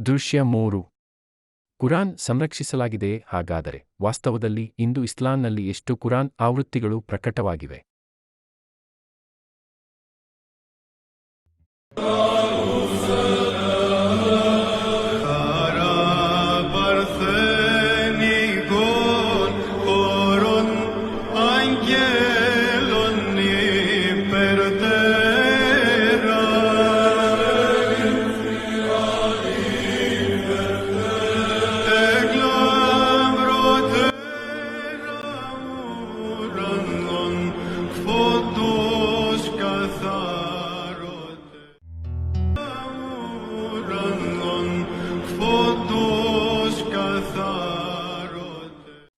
ದೃಶ್ಯ ಮೂರು. ಕುರಾನ್ ಸಂರಕ್ಷಿಸಲಾಗಿದೆ ಹಾಗಾದರೆ ವಾಸ್ತವದಲ್ಲಿ ಇಂದು ಇಸ್ಲಾಂನಲ್ಲಿ ಎಷ್ಟು ಕುರಾನ್ ಆವೃತ್ತಿಗಳು ಪ್ರಕಟವಾಗಿವೆ?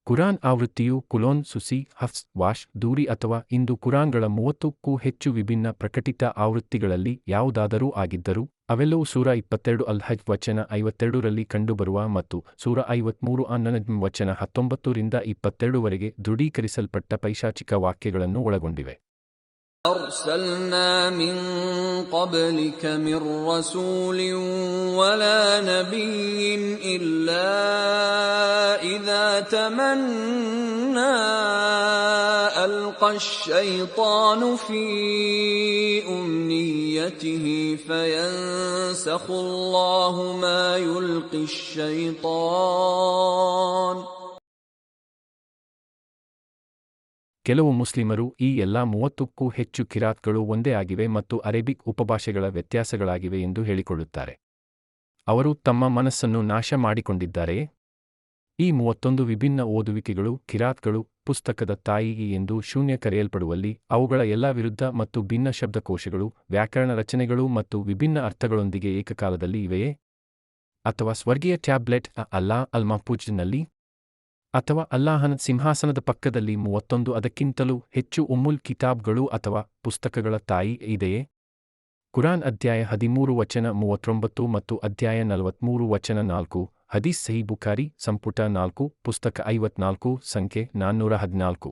ಕುರಾನ್ ಆವೃತ್ತಿಯು ಕುಲೋನ್ ಸುಸಿ ಹಫ್ಸ್ ವಾಶ್ ದೂರಿ ಅಥವಾ ಇಂದು ಕುರಾನ್ಗಳ ಮೂವತ್ತಕ್ಕೂ ಹೆಚ್ಚು ವಿಭಿನ್ನ ಪ್ರಕಟಿತ ಆವೃತ್ತಿಗಳಲ್ಲಿ ಯಾವುದಾದರೂ ಆಗಿದ್ದರೂ ಅವೆಲ್ಲವೂ ಸೂರ ಇಪ್ಪತ್ತೆರಡು ಅಲ್ ಹಜ್ ವಚನ ಐವತ್ತೆರಡರಲ್ಲಿ ಕಂಡುಬರುವ ಮತ್ತು ಸೂರ ಐವತ್ಮೂರು ಅನ್ನನಜ್ಮ್ ವಚನ ಹತ್ತೊಂಬತ್ತರಿಂದ ಇಪ್ಪತ್ತೆರಡುವರೆಗೆ ದೃಢೀಕರಿಸಲ್ಪಟ್ಟ ಪೈಶಾಚಿಕ ವಾಕ್ಯಗಳನ್ನು ಒಳಗೊಂಡಿವೆ أرسلنا من قبلك من رسول ولا نبي إلا إذا تمنى ألقى الشيطان في أمنيته فينسخ الله ما يلقي الشيطان ಕೆಲವು ಮುಸ್ಲಿಮರು ಈ ಎಲ್ಲಾ ಮೂವತ್ತಕ್ಕೂ ಹೆಚ್ಚು ಕಿರಾತ್ಗಳು ಒಂದೇ ಆಗಿವೆ ಮತ್ತು ಅರೇಬಿಕ್ ಉಪಭಾಷೆಗಳ ವ್ಯತ್ಯಾಸಗಳಾಗಿವೆ ಎಂದು ಹೇಳಿಕೊಳ್ಳುತ್ತಾರೆ ಅವರು ತಮ್ಮ ಮನಸ್ಸನ್ನು ನಾಶ ಮಾಡಿಕೊಂಡಿದ್ದಾರೆಯೇ ಈ ಮೂವತ್ತೊಂದು ವಿಭಿನ್ನ ಓದುವಿಕೆಗಳು, ಕಿರಾತ್ಗಳು, ಪುಸ್ತಕದ ತಾಯಿ ಎಂದು ಶೂನ್ಯ ಕರೆಯಲ್ಪಡುವಲ್ಲಿ ಅವುಗಳ ಎಲ್ಲಾ ವಿರುದ್ಧ ಮತ್ತು ಭಿನ್ನ ಶಬ್ದಕೋಶಗಳು, ವ್ಯಾಕರಣ ರಚನೆಗಳು ಮತ್ತು ವಿಭಿನ್ನ ಅರ್ಥಗಳೊಂದಿಗೆ ಏಕಕಾಲದಲ್ಲಿ ಇವೆಯೇ? ಅಥವಾ ಸ್ವರ್ಗೀಯ ಟ್ಯಾಬ್ಲೆಟ್ ಅಲ್ಲಾ ಅಲ್ ಮಹ್ಪೂಜ್ನಲ್ಲಿ ಅಥವಾ ಅಲ್ಲಾಹನ ಸಿಂಹಾಸನದ ಪಕ್ಕದಲ್ಲಿ ಮೂವತ್ತೊಂದು ಅದಕ್ಕಿಂತಲೂ ಹೆಚ್ಚು ಉಮ್ಮುಲ್ ಕಿತಾಬ್ಗಳು ಅಥವಾ ಪುಸ್ತಕಗಳ ತಾಯಿ ಇದೆಯೇ? ಕುರಾನ್ ಅಧ್ಯಾಯ ಹದಿಮೂರು ವಚನ ಮೂವತ್ತೊಂಬತ್ತು ಮತ್ತು ಅಧ್ಯಾಯ ನಲವತ್ಮೂರು ವಚನ ನಾಲ್ಕು ಹದೀಸ್ ಸಹಿ ಬುಖಾರಿ ಸಂಪುಟ ನಾಲ್ಕು ಪುಸ್ತಕ ಐವತ್ನಾಲ್ಕು ಸಂಖ್ಯೆ ನಾನ್ನೂರ ಹದಿನಾಲ್ಕು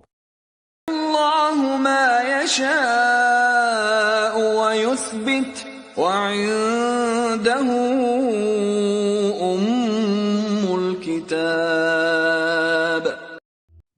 الله ما يشاء ويثبت وعنده أم الكتاب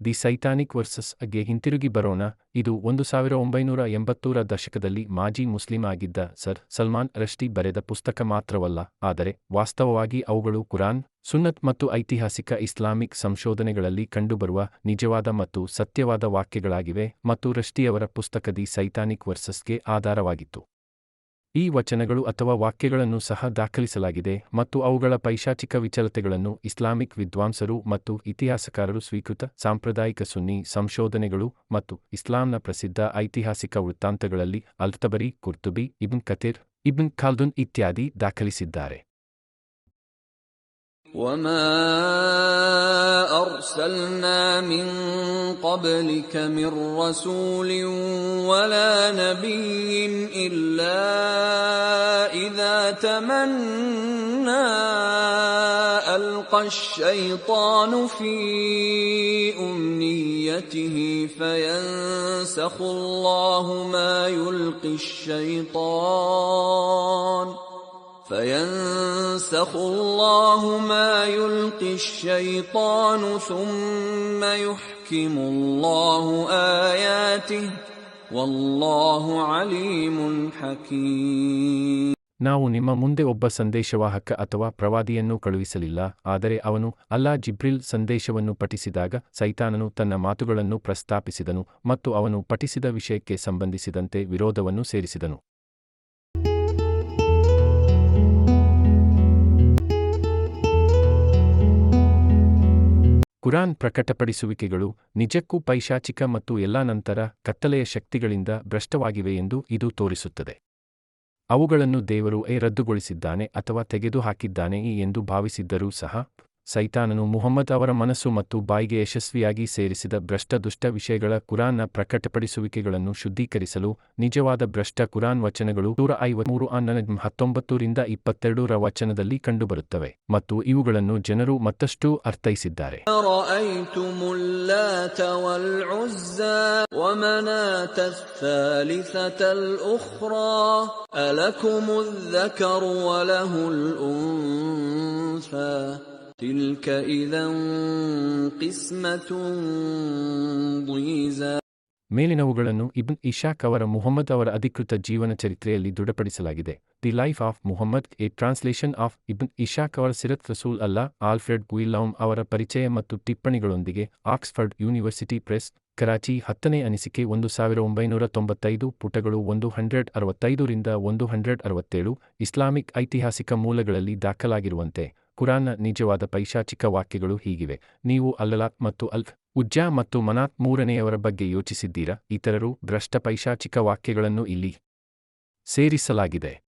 ದಿ ಸೈತಾನಿಕ್ ವರ್ಸಸ್ ಅಗೆ ಹಿಂತಿರುಗಿ ಬರೋಣ. ಇದು ಒಂದು ಸಾವಿರ ಒಂಬೈನೂರ ಎಂಬತ್ತೂರ ದಶಕದಲ್ಲಿ ಮಾಜಿ ಮುಸ್ಲಿಂ ಆಗಿದ್ದ ಸರ್ ಸಲ್ಮಾನ್ ರಷ್ಟಿ ಬರೆದ ಪುಸ್ತಕ ಮಾತ್ರವಲ್ಲ, ಆದರೆ ವಾಸ್ತವವಾಗಿ ಅವುಗಳು ಕುರಾನ್, ಸುನ್ನತ್ ಮತ್ತು ಐತಿಹಾಸಿಕ ಇಸ್ಲಾಮಿಕ್ ಸಂಶೋಧನೆಗಳಲ್ಲಿ ಕಂಡುಬರುವ ನಿಜವಾದ ಮತ್ತು ಸತ್ಯವಾದ ವಾಕ್ಯಗಳಾಗಿವೆ ಮತ್ತು ರಷ್ಟಿಯವರ ಪುಸ್ತಕ ದಿ ಸೈತಾನಿಕ್ ವರ್ಸಸ್ಗೆ ಆಧಾರವಾಗಿತ್ತು. ಈ ವಚನಗಳು ಅಥವಾ ವಾಕ್ಯಗಳನ್ನು ಸಹ ದಾಖಲಿಸಲಾಗಿದೆ ಮತ್ತು ಅವುಗಳ ಪೈಶಾಚಿಕ ವಿಚಲತೆಗಳನ್ನು ಇಸ್ಲಾಮಿಕ್ ವಿದ್ವಾಂಸರು ಮತ್ತು ಇತಿಹಾಸಕಾರರು ಸ್ವೀಕೃತ ಸಾಂಪ್ರದಾಯಿಕ ಸುನ್ನಿ ಸಂಶೋಧನೆಗಳು ಮತ್ತು ಇಸ್ಲಾಂನ ಪ್ರಸಿದ್ಧ ಐತಿಹಾಸಿಕ ವೃತ್ತಾಂತಗಳಲ್ಲಿ ಅಲ್ತಬರಿ ಕುರ್ತುಬಿ ಇಬ್ನ್ ಕತಿರ್ ಇಬ್ನ್ ಖಾಲ್ದುನ್ ಇತ್ಯಾದಿ ದಾಖಲಿಸಿದ್ದಾರೆ وما أرسلنا من قبلك من رسول ولا نبي إلا إذا تمنى ألقى الشيطان في أمنيته فينسخ الله ما يلقي الشيطان فينسخ الله ما يلقي الشيطان ثم يحكم الله آياته والله عليم حكيم ನಾವು ನಿಮ್ಮ ಮುಂದೆ ಒಬ್ಬ ಸಂದೇಶವಾಹಕ ಅಥವಾ ಪ್ರವಾದಿಯನ್ನು ಕಳುಹಿಸಲಿಲ್ಲ ಆದರೆ ಅವನು ಅಲ್ಲಾ ಜಿಬ್ರಿಲ್ ಸಂದೇಶವನ್ನು ಪಠಿಸಿದಾಗ ಸೈತಾನನು ತನ್ನ ಮಾತುಗಳನ್ನು ಪ್ರಸ್ತಾಪಿಸಿದನು ಮತ್ತು ಅವನು ಪಠಿಸಿದ ವಿಷಯಕ್ಕೆ ಸಂಬಂಧಿಸಿದಂತೆ ವಿರೋಧವನ್ನು ಸೇರಿಸಿದನು ಕುರಾನ್ ಪ್ರಕಟಪಡಿಸುವಿಕೆಗಳು ನಿಜಕ್ಕೂ ಪೈಶಾಚಿಕ ಮತ್ತು ಎಲ್ಲಾ ನಂತರ ಕತ್ತಲೆಯ ಶಕ್ತಿಗಳಿಂದ ಭ್ರಷ್ಟವಾಗಿವೆ ಎಂದು ಇದು ತೋರಿಸುತ್ತದೆ. ಅವುಗಳನ್ನು ದೇವರು ಎ ರದ್ದುಗೊಳಿಸಿದ್ದಾನೆ ಅಥವಾ ತೆಗೆದುಹಾಕಿದ್ದಾನೆ ಎಂದು ಭಾವಿಸಿದ್ದರೂ ಸಹ ಸೈತಾನನು ಮುಹಮ್ಮದ್ ಅವರ ಮನಸ್ಸು ಮತ್ತು ಬಾಯಿಗೆ ಯಶಸ್ವಿಯಾಗಿ ಸೇರಿಸಿದ ಭ್ರಷ್ಟ ದುಷ್ಟ ವಿಷಯಗಳ ಕುರಾನ್ನ ಪ್ರಕಟಪಡಿಸುವಿಕೆಗಳನ್ನು ಶುದ್ಧೀಕರಿಸಲು ನಿಜವಾದ ಭ್ರಷ್ಟ ಕುರಾನ್ ವಚನಗಳು ನೂರ ಐವತ್ಮೂರು ಅನ್ನನ ಹತ್ತೊಂಬತ್ತರಿಂದ ಇಪ್ಪತ್ತೆರಡರ ವಚನದಲ್ಲಿ ಕಂಡುಬರುತ್ತವೆ ಮತ್ತು ಇವುಗಳನ್ನು ಜನರು ಮತ್ತಷ್ಟು ಅರ್ಥೈಸಿದ್ದಾರೆ. رأيتم اللات والعزى ومناة الثالثة الأخرى ألكم الذكر وله الأنثى زُلْفَىٰ تِلْكَ إِذًا قِسْمَةٌ ضِيزَىٰ ಮೇಲಿನವುಗಳನ್ನು ಇಬ್ನ್ ಇಶಾಕ್ ಅವರ ಮುಹಮ್ಮದ್ ಅವರ ಅಧಿಕೃತ ಜೀವನ ಚರಿತ್ರೆಯಲ್ಲಿ ದೃಢಪಡಿಸಲಾಗಿದೆ the life of Muhammad a translation of Ibn Ishaq ಅವರ Sirat Rasul Allah Alfred Guillaume ಅವರ ಪರಿಚಯ ಮತ್ತು ಟಿಪ್ಪಣಿಗಳೊಂದಿಗೆ ಆಕ್ಸ್ಫರ್ಡ್ ಯೂನಿವರ್ಸಿಟಿ ಪ್ರೆಸ್ ಕರಾಚಿ ಹತ್ತನೇ ಅನಿಸಿಕೆ ಒಂದು ಸಾವಿರ ಒಂಬೈನೂರ ತೊಂಬತ್ತೈದು ಪುಟಗಳು ಒಂದು ಹಂಡ್ರೆಡ್ ಅರವತ್ತೈದರಿಂದ ಒಂದು ಹಂಡ್ರೆಡ್ ಅರವತ್ತೇಳು ಇಸ್ಲಾಮಿಕ್ ಐತಿಹಾಸಿಕ ಮೂಲಗಳಲ್ಲಿ ದಾಖಲಾಗಿರುವಂತೆ ಕುರಾನ್ನ ನಿಜವಾದ ಪೈಶಾಚಿಕ ವಾಕ್ಯಗಳು ಹೀಗಿವೆ. ನೀವು ಅಲ್ಲಲಾತ್ ಮತ್ತು ಅಲ್ಫ್ ಉಜ್ಜಾ ಮತ್ತು ಮನಾತ್ ಮೂರನೆಯವರ ಬಗ್ಗೆ ಯೋಚಿಸಿದ್ದೀರಾ? ಇತರರು ಭ್ರಷ್ಟ ಪೈಶಾಚಿಕ ವಾಕ್ಯಗಳನ್ನು ಇಲ್ಲಿ ಸೇರಿಸಲಾಗಿದೆ.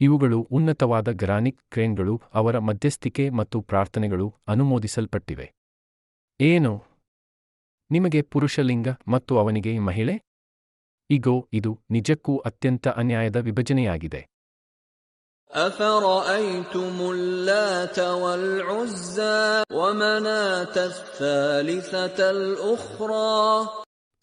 ಇವುಗಳು ಉನ್ನತವಾದ ಗ್ರಾನಿಕ್ ಕ್ರೇನ್ಗಳು, ಅವರ ಮಧ್ಯಸ್ಥಿಕೆ ಮತ್ತು ಪ್ರಾರ್ಥನೆಗಳು ಅನುಮೋದಿಸಲ್ಪಟ್ಟಿವೆ. ಏನು? ನಿಮಗೆ ಪುರುಷಲಿಂಗ ಮತ್ತು ಅವನಿಗೆ ಮಹಿಳೆ? ಇಗೋ, ಇದು ನಿಜಕ್ಕೂ ಅತ್ಯಂತ ಅನ್ಯಾಯದ ವಿಭಜನೆಯಾಗಿದೆ. أَفَرَأَيْتُمُ اللَّاتَ وَالْعُزَّىٰ وَمَنَاةَ الثَّالِثَةَ الْأُخْرَىٰ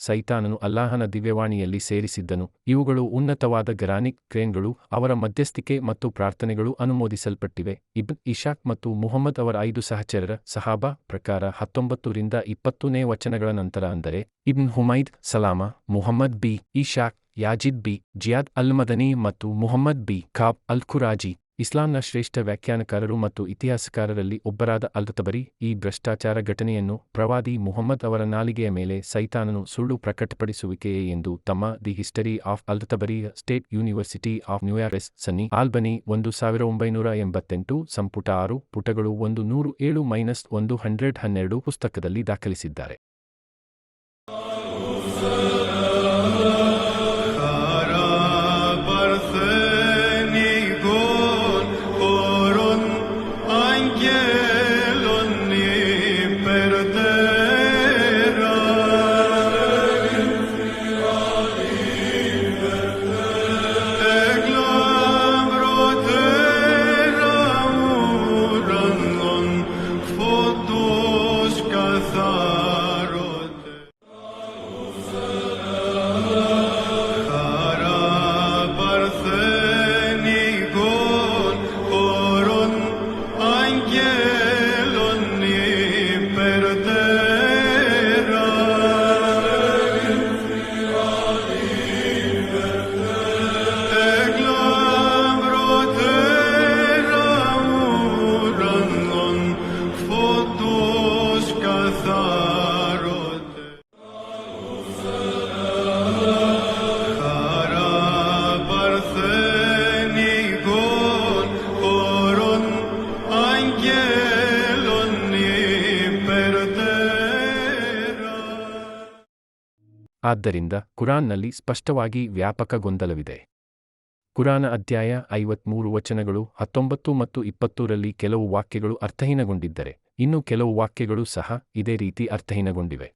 ಸೈತಾನನು ಅಲ್ಲಾಹನ ದಿವ್ಯವಾಣಿಯಲ್ಲಿ ಸೇರಿಸಿದ್ದನು ಇವುಗಳು ಉನ್ನತವಾದ ಗ್ರಾನಿಕ್ ಕ್ರೇನ್ಗಳು ಅವರ ಮಧ್ಯಸ್ಥಿಕೆ ಮತ್ತು ಪ್ರಾರ್ಥನೆಗಳು ಅನುಮೋದಿಸಲ್ಪಟ್ಟಿವೆ ಇಬ್ನ್ ಇಶಾಕ್ ಮತ್ತು ಮುಹಮ್ಮದ್ ಅವರ ಐದು ಸಹಚರರ ಸಹಾಬಾ ಪ್ರಕಾರ ಹತ್ತೊಂಬತ್ತು ರಿಂದ ಇಪ್ಪತ್ತನೇ ವಚನಗಳ ನಂತರ ಅಂದರೆ Ibn Humaid Salama Muhammad b Ishaq Yazid B, Ziyad al Madani ಮತ್ತು ಮುಹಮ್ಮದ್ ಬಿ, ಖಾಬ್ ಅಲ್ ಖುರಾಜಿ ಇಸ್ಲಾಂನ ಶ್ರೇಷ್ಠ ವ್ಯಾಖ್ಯಾನಕಾರರು ಮತ್ತು ಇತಿಹಾಸಕಾರರಲ್ಲಿ ಒಬ್ಬರಾದ ಅಲ್ತಬರಿ ಈ ಭ್ರಷ್ಟಾಚಾರ ಘಟನೆಯನ್ನು ಪ್ರವಾದಿ ಮುಹಮ್ಮದ್ ಅವರ ನಾಲಿಗೆಯ ಮೇಲೆ ಸೈತಾನನು ಸುಳ್ಳು ಪ್ರಕಟಪಡಿಸುವಿಕೆಯೇ ಎಂದು ತಮ್ಮ the history of Altabari State University of New York's SUNY Albany ಒಂದು ಸಾವಿರ ಒಂಬೈನೂರ ಎಂಬತ್ತೆಂಟು ಸಂಪುಟ ಆರು ಪುಟಗಳು ಒಂದು ನೂರು ಏಳು ಮೈನಸ್ ಒಂದು ಹಂಡ್ರೆಡ್ ಹನ್ನೆರಡು ಪುಸ್ತಕದಲ್ಲಿ ದಾಖಲಿಸಿದ್ದಾರೆ. ಆದ್ದರಿಂದ ಕುರಾನ್ನಲ್ಲಿ ಸ್ಪಷ್ಟವಾಗಿ ವ್ಯಾಪಕ ಗೊಂದಲವಿದೆ. ಕುರಾನ ಅಧ್ಯಾಯ ಐವತ್ಮೂರು ವಚನಗಳು ಹತ್ತೊಂಬತ್ತು ಮತ್ತು ಇಪ್ಪತ್ತೂರಲ್ಲಿ ಕೆಲವು ವಾಕ್ಯಗಳು ಅರ್ಥಹೀನಗೊಂಡಿದ್ದರೆ, ಇನ್ನು ಕೆಲವು ವಾಕ್ಯಗಳು ಸಹ ಇದೇ ರೀತಿ ಅರ್ಥಹೀನಗೊಂಡಿವೆ.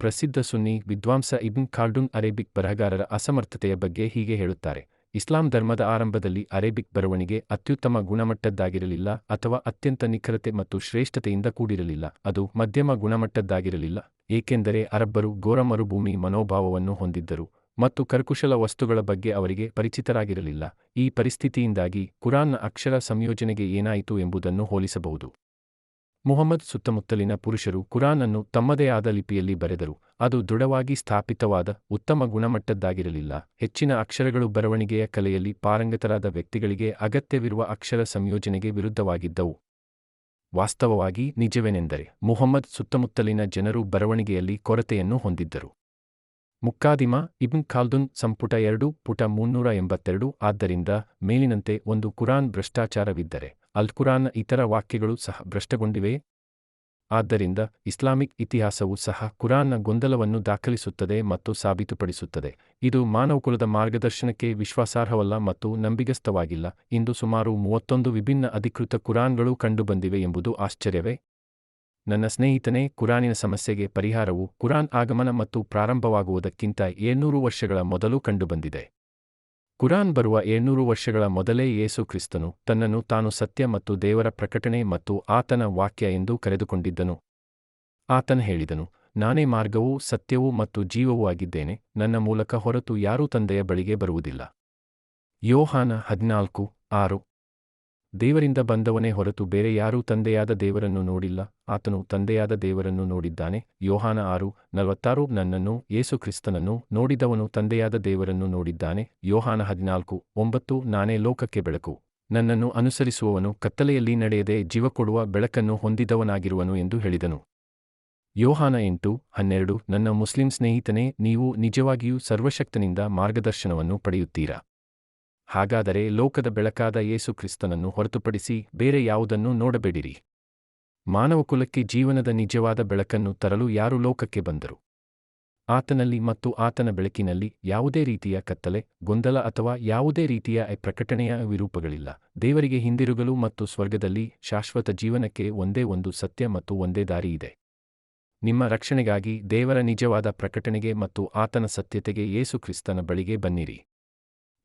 ಪ್ರಸಿದ್ಧ ಸುನ್ನಿ ವಿದ್ವಾಂಸ ಇಬ್ನ್ ಖಾಲ್ಡುನ್ ಅರೇಬಿಕ್ ಬರಹಗಾರರ ಅಸಮರ್ಥತೆಯ ಬಗ್ಗೆ ಹೀಗೆ ಹೇಳುತ್ತಾರೆ, ಇಸ್ಲಾಂ ಧರ್ಮದ ಆರಂಭದಲ್ಲಿ ಅರೇಬಿಕ್ ಬರವಣಿಗೆ ಅತ್ಯುತ್ತಮ ಗುಣಮಟ್ಟದ್ದಾಗಿರಲಿಲ್ಲ ಅಥವಾ ಅತ್ಯಂತ ನಿಖರತೆ ಮತ್ತು ಶ್ರೇಷ್ಠತೆಯಿಂದ ಕೂಡಿರಲಿಲ್ಲ, ಅದು ಮಧ್ಯಮ ಗುಣಮಟ್ಟದ್ದಾಗಿರಲಿಲ್ಲ. ಏಕೆಂದರೆ ಅರಬ್ಬರು ಘೋರ ಮರುಭೂಮಿ ಮನೋಭಾವವನ್ನು ಹೊಂದಿದ್ದರು ಮತ್ತು ಕರಕುಶಲ ವಸ್ತುಗಳ ಬಗ್ಗೆ ಅವರಿಗೆ ಪರಿಚಿತರಾಗಿರಲಿಲ್ಲ. ಈ ಪರಿಸ್ಥಿತಿಯಿಂದಾಗಿ ಕುರಾನ್ನ ಅಕ್ಷರ ಸಂಯೋಜನೆಗೆ ಏನಾಯಿತು ಎಂಬುದನ್ನು ಹೋಲಿಸಬಹುದು. ಮುಹಮ್ಮದ್ ಸುತ್ತಮುತ್ತಲಿನ ಪುರುಷರು ಕುರಾನ್ ಅನ್ನು ತಮ್ಮದೇ ಆದ ಲಿಪಿಯಲ್ಲಿ ಬರೆದರು. ಅದು ದೃಢವಾಗಿ ಸ್ಥಾಪಿತವಾದ ಉತ್ತಮ ಗುಣಮಟ್ಟದ್ದಾಗಿರಲಿಲ್ಲ. ಹೆಚ್ಚಿನ ಅಕ್ಷರಗಳು ಬರವಣಿಗೆಯ ಕಲೆಯಲ್ಲಿ ಪಾರಂಗತರಾದ ವ್ಯಕ್ತಿಗಳಿಗೆ ಅಗತ್ಯವಿರುವ ಅಕ್ಷರ ಸಂಯೋಜನೆಗೆ ವಿರುದ್ಧವಾಗಿದ್ದವು. ವಾಸ್ತವವಾಗಿ ನಿಜವೇನೆಂದರೆ ಮುಹಮ್ಮದ್ ಸುತ್ತಮುತ್ತಲಿನ ಜನರು ಬರವಣಿಗೆಯಲ್ಲಿ ಕೊರತೆಯನ್ನು ಹೊಂದಿದ್ದರು. ಮುಕ್ಕಾದಿಮ ಇಬ್ನ್ ಖಾಲ್ದುನ್ ಸಂಪುಟ ಎರಡು ಪುಟ ಮುನ್ನೂರ ಎಂಬತ್ತೆರಡು ಆದ್ದರಿಂದ ಮೇಲಿನಂತೆ ಒಂದು ಕುರಾನ್ ಭ್ರಷ್ಟಾಚಾರವಿದ್ದರೆ, ಅಲ್ ಕುರಾನ್ನ ಇತರ ವಾಕ್ಯಗಳು ಸಹ ಭ್ರಷ್ಟಗೊಂಡಿವೆ. ಆದ್ದರಿಂದ ಇಸ್ಲಾಮಿಕ್ ಇತಿಹಾಸವು ಸಹ ಕುರಾನ್ನ ಗೊಂದಲವನ್ನು ದಾಖಲಿಸುತ್ತದೆ ಮತ್ತು ಸಾಬೀತುಪಡಿಸುತ್ತದೆ. ಇದು ಮಾನವಕುಲದ ಮಾರ್ಗದರ್ಶನಕ್ಕೆ ವಿಶ್ವಾಸಾರ್ಹವಲ್ಲ ಮತ್ತು ನಂಬಿಗಸ್ತವಾಗಿಲ್ಲ. ಇಂದು ಸುಮಾರು ಮೂವತ್ತೊಂದು ವಿಭಿನ್ನ ಅಧಿಕೃತ ಕುರಾನ್ಗಳು ಕಂಡುಬಂದಿವೆ ಎಂಬುದು ಆಶ್ಚರ್ಯವೇ? ನನ್ನ ಸ್ನೇಹಿತನೇ, ಕುರಾನಿನ ಸಮಸ್ಯೆಗೆ ಪರಿಹಾರವು ಕುರಾನ್ ಆಗಮನ ಮತ್ತು ಪ್ರಾರಂಭವಾಗುವುದಕ್ಕಿಂತ ಏಳ್ನೂರು ವರ್ಷಗಳ ಮೊದಲು ಕಂಡುಬಂದಿದೆ. ಕುರಾನ್ ಬರುವ ಏಳ್ನೂರು ವರ್ಷಗಳ ಮೊದಲೇ ಯೇಸು ಕ್ರಿಸ್ತನು ತನ್ನನ್ನು ತಾನು ಸತ್ಯ ಮತ್ತು ದೇವರ ಪ್ರಕಟಣೆ ಮತ್ತು ಆತನ ವಾಕ್ಯ ಎಂದು ಕರೆದುಕೊಂಡಿದ್ದನು. ಆತನ ಹೇಳಿದನು, ನಾನೇ ಮಾರ್ಗವೂ ಸತ್ಯವೂ ಮತ್ತು ಜೀವವೂ ಆಗಿದ್ದೇನೆ, ನನ್ನ ಮೂಲಕ ಹೊರತು ಯಾರೂ ತಂದೆಯ ಬಳಿಗೆ ಬರುವುದಿಲ್ಲ. ಯೋಹಾನ ಹದಿನಾಲ್ಕು, ಆರು. ದೇವರಿಂದ ಬಂದವನೇ ಹೊರತು ಬೇರೆ ಯಾರೂ ತಂದೆಯಾದ ದೇವರನ್ನು ನೋಡಿಲ್ಲ. ಆತನು ತಂದೆಯಾದ ದೇವರನ್ನು ನೋಡಿದ್ದಾನೆ. ಯೋಹಾನ ಆರು ನಲವತ್ತಾರು ನನ್ನನ್ನು, ಯೇಸು ಕ್ರಿಸ್ತನನ್ನು ನೋಡಿದವನು ತಂದೆಯಾದ ದೇವರನ್ನು ನೋಡಿದ್ದಾನೆ. ಯೋಹಾನ ಹದಿನಾಲ್ಕು ಒಂಬತ್ತು ನಾನೇ ಲೋಕಕ್ಕೆ ಬೆಳಕು. ನನ್ನನ್ನು ಅನುಸರಿಸುವವನು ಕತ್ತಲೆಯಲ್ಲಿ ನಡೆಯದೆ ಜೀವಕೊಡುವ ಬೆಳಕನ್ನು ಹೊಂದಿದವನಾಗಿರುವನು ಎಂದು ಹೇಳಿದನು. ಯೋಹಾನ ಎಂಟು ಹನ್ನೆರಡು ನನ್ನ ಮುಸ್ಲಿಂ ಸ್ನೇಹಿತನೇ, ನೀವು ನಿಜವಾಗಿಯೂ ಸರ್ವಶಕ್ತನಿಂದ ಮಾರ್ಗದರ್ಶನವನ್ನು ಪಡೆಯುತ್ತೀರಾ? ಹಾಗಾದರೆ ಲೋಕದ ಬೆಳಕಾದ ಯೇಸುಕ್ರಿಸ್ತನನ್ನು ಹೊರತುಪಡಿಸಿ ಬೇರೆ ಯಾವುದನ್ನೂ ನೋಡಬೇಡಿರಿ. ಮಾನವಕುಲಕ್ಕೆ ಜೀವನದ ನಿಜವಾದ ಬೆಳಕನ್ನು ತರಲು ಯಾರು ಲೋಕಕ್ಕೆ ಬಂದರು? ಆತನಲ್ಲಿ ಮತ್ತು ಆತನ ಬೆಳಕಿನಲ್ಲಿ ಯಾವುದೇ ರೀತಿಯ ಕತ್ತಲೆ, ಗೊಂದಲ ಅಥವಾ ಯಾವುದೇ ರೀತಿಯ ಪ್ರಕಟಣೆಯ ವಿರೂಪಗಳಿಲ್ಲ. ದೇವರಿಗೆ ಹಿಂದಿರುಗಲು ಮತ್ತು ಸ್ವರ್ಗದಲ್ಲಿ ಶಾಶ್ವತ ಜೀವನಕ್ಕೆ ಒಂದೇ ಒಂದು ಸತ್ಯ ಮತ್ತು ಒಂದೇ ದಾರಿ ಇದೆ. ನಿಮ್ಮ ರಕ್ಷಣೆಗಾಗಿ ದೇವರ ನಿಜವಾದ ಪ್ರಕಟಣೆಗೆ ಮತ್ತು ಆತನ ಸತ್ಯತೆಗೆ ಯೇಸುಕ್ರಿಸ್ತನ ಬಳಿಗೆ ಬನ್ನಿರಿ.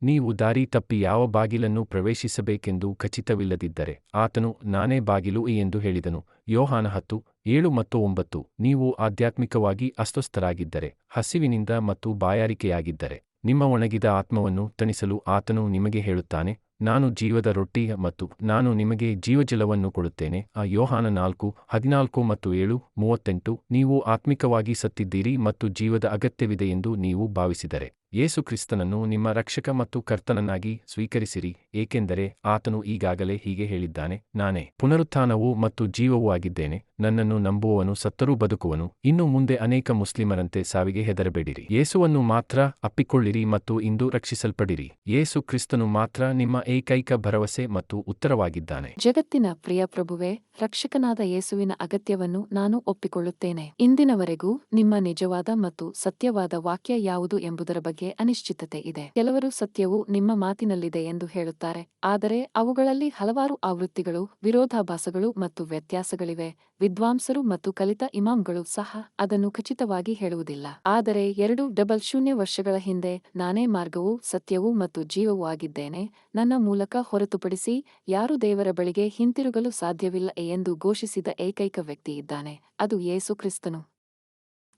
ನೀವು ದಾರಿ ತಪ್ಪಿ ಯಾವ ಬಾಗಿಲನ್ನು ಪ್ರವೇಶಿಸಬೇಕೆಂದು ಖಚಿತವಿಲ್ಲದಿದ್ದರೆ ಆತನು ನಾನೇ ಬಾಗಿಲು ಎಂದು ಹೇಳಿದನು. ಯೋಹಾನ ಹತ್ತು, ಏಳು ಮತ್ತು ಒಂಬತ್ತು, ನೀವು ಆಧ್ಯಾತ್ಮಿಕವಾಗಿ ಅಸ್ವಸ್ಥರಾಗಿದ್ದರೆ, ಹಸಿವಿನಿಂದ ಮತ್ತು ಬಾಯಾರಿಕೆಯಾಗಿದ್ದರೆ, ನಿಮ್ಮ ಒಣಗಿದ ಆತ್ಮವನ್ನು ತಣಿಸಲು ಆತನು ನಿಮಗೆ ಹೇಳುತ್ತಾನೆ, ನಾನು ಜೀವದ ರೊಟ್ಟಿ ಮತ್ತು ನಾನು ನಿಮಗೆ ಜೀವಜಲವನ್ನು ಕೊಡುತ್ತೇನೆ. ಆ ಯೋಹಾನ ನಾಲ್ಕು, ಹದಿನಾಲ್ಕು ಮತ್ತು ಏಳು, ಮೂವತ್ತೆಂಟು, ನೀವು ಆತ್ಮಿಕವಾಗಿ ಸತ್ತಿದ್ದೀರಿ ಮತ್ತು ಜೀವದ ಅಗತ್ಯವಿದೆ ಎಂದು ನೀವು ಭಾವಿಸಿದರೆ. ಯೇಸು ಕ್ರಿಸ್ತನನ್ನು ನಿಮ್ಮ ರಕ್ಷಕ ಮತ್ತು ಕರ್ತನನ್ನಾಗಿ ಸ್ವೀಕರಿಸಿರಿ, ಏಕೆಂದರೆ ಆತನು ಈಗಾಗಲೇ ಹೀಗೆ ಹೇಳಿದ್ದಾನೆ, ನಾನೇ ಪುನರುತ್ಥಾನವೂ ಮತ್ತು ಜೀವವೂ ಆಗಿದ್ದೇನೆ, ನನ್ನನ್ನು ನಂಬುವವನು ಸತ್ತರೂ ಬದುಕುವನು, ಇನ್ನು ಮುಂದೆ ಅನೇಕ ಮುಸ್ಲಿಮರಂತೆ ಸಾವಿಗೆ ಹೆದರಬೇಡಿರಿ. ಯೇಸುವನ್ನು ಮಾತ್ರ ಅಪ್ಪಿಕೊಳ್ಳಿರಿ ಮತ್ತು ಇಂದು ರಕ್ಷಿಸಲ್ಪಡಿರಿ. ಯೇಸು ಕ್ರಿಸ್ತನು ಮಾತ್ರ ನಿಮ್ಮ ಏಕೈಕ ಭರವಸೆ ಮತ್ತು ಉತ್ತರವಾಗಿದ್ದಾನೆ. ಜಗತ್ತಿನ ಪ್ರಿಯ ಪ್ರಭುವೆ, ರಕ್ಷಕನಾದ ಯೇಸುವಿನ ಅಗತ್ಯವನ್ನು ನಾನು ಒಪ್ಪಿಕೊಳ್ಳುತ್ತೇನೆ. ಇಂದಿನವರೆಗೂ ನಿಮ್ಮ ನಿಜವಾದ ಮತ್ತು ಸತ್ಯವಾದ ವಾಕ್ಯ ಯಾವುದು ಎಂಬುದರ ಬಗ್ಗೆ ಅನಿಶ್ಚಿತತೆ ಇದೆ. ಕೆಲವರು ಸತ್ಯವು ನಿಮ್ಮ ಮಾತಿನಲ್ಲಿದೆ ಎಂದು ಹೇಳುತ್ತಾರೆ, ಆದರೆ ಅವುಗಳಲ್ಲಿ ಹಲವಾರು ಆವೃತ್ತಿಗಳು, ವಿರೋಧಾಭಾಸಗಳು ಮತ್ತು ವ್ಯತ್ಯಾಸಗಳಿವೆ. ವಿದ್ವಾಂಸರು ಮತ್ತು ಕಲಿತ ಇಮಾಮ್ಗಳು ಸಹ ಅದನ್ನು ಖಚಿತವಾಗಿ ಹೇಳುವುದಿಲ್ಲ. ಆದರೆ ಎರಡು ಡಬಲ್ ಶೂನ್ಯ ವರ್ಷಗಳ ಹಿಂದೆ ನಾನೇ ಮಾರ್ಗವೂ, ಸತ್ಯವೂ ಮತ್ತು ಜೀವವೂ ಆಗಿದ್ದೇನೆ. ನನ್ನ ಮೂಲಕ ಹೊರತುಪಡಿಸಿ ಯಾರು ದೇವರ ಬಳಿಗೆ ಹಿಂತಿರುಗಲು ಸಾಧ್ಯವಿಲ್ಲ ಎಂದು ಘೋಷಿಸಿದ ಏಕೈಕ ವ್ಯಕ್ತಿ ಇದ್ದಾನೆ. ಅದು ಯೇಸು ಕ್ರಿಸ್ತನು.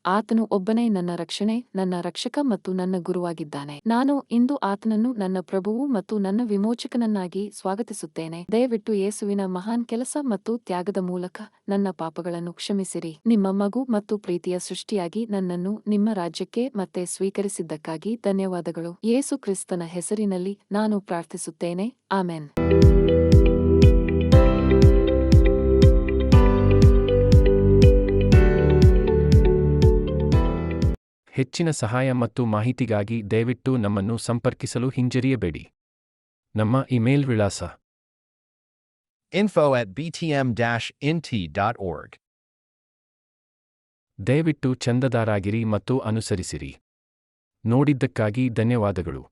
ಆತನು ಒಬ್ಬನೇ ನನ್ನ ರಕ್ಷಣೆ, ನನ್ನ ರಕ್ಷಕ ಮತ್ತು ನನ್ನ ಗುರುವಾಗಿದ್ದಾನೆ. ನಾನು ಇಂದು ಆತನನ್ನು ನನ್ನ ಪ್ರಭುವು ಮತ್ತು ನನ್ನ ವಿಮೋಚಕನನ್ನಾಗಿ ಸ್ವಾಗತಿಸುತ್ತೇನೆ. ದಯವಿಟ್ಟು ಯೇಸುವಿನ ಮಹಾನ್ ಕೆಲಸ ಮತ್ತು ತ್ಯಾಗದ ಮೂಲಕ ನನ್ನ ಪಾಪಗಳನ್ನು ಕ್ಷಮಿಸಿರಿ. ನಿಮ್ಮ ಮಗು ಮತ್ತು ಪ್ರೀತಿಯ ಸೃಷ್ಟಿಯಾಗಿ ನನ್ನನ್ನು ನಿಮ್ಮ ರಾಜ್ಯಕ್ಕೆ ಮತ್ತೆ ಸ್ವೀಕರಿಸಿದ್ದಕ್ಕಾಗಿ ಧನ್ಯವಾದಗಳು. ಯೇಸು ಕ್ರಿಸ್ತನ ಹೆಸರಿನಲ್ಲಿ ನಾನು ಪ್ರಾರ್ಥಿಸುತ್ತೇನೆ. ಆಮೆನ್. ಹೆಚ್ಚಿನ ಸಹಾಯ ಮತ್ತು ಮಾಹಿತಿಗಾಗಿ ದಯವಿಟ್ಟು ನಮ್ಮನ್ನು ಸಂಪರ್ಕಿಸಲು ಹಿಂಜರಿಯಬೇಡಿ. ನಮ್ಮ ಇಮೇಲ್ ವಿಳಾಸ ಇನ್ ಟಿ btm-int.org. ದಯವಿಟ್ಟು ಚಂದದಾರಾಗಿರಿ ಮತ್ತು ಅನುಸರಿಸಿರಿ. ನೋಡಿದ್ದಕ್ಕಾಗಿ ಧನ್ಯವಾದಗಳು.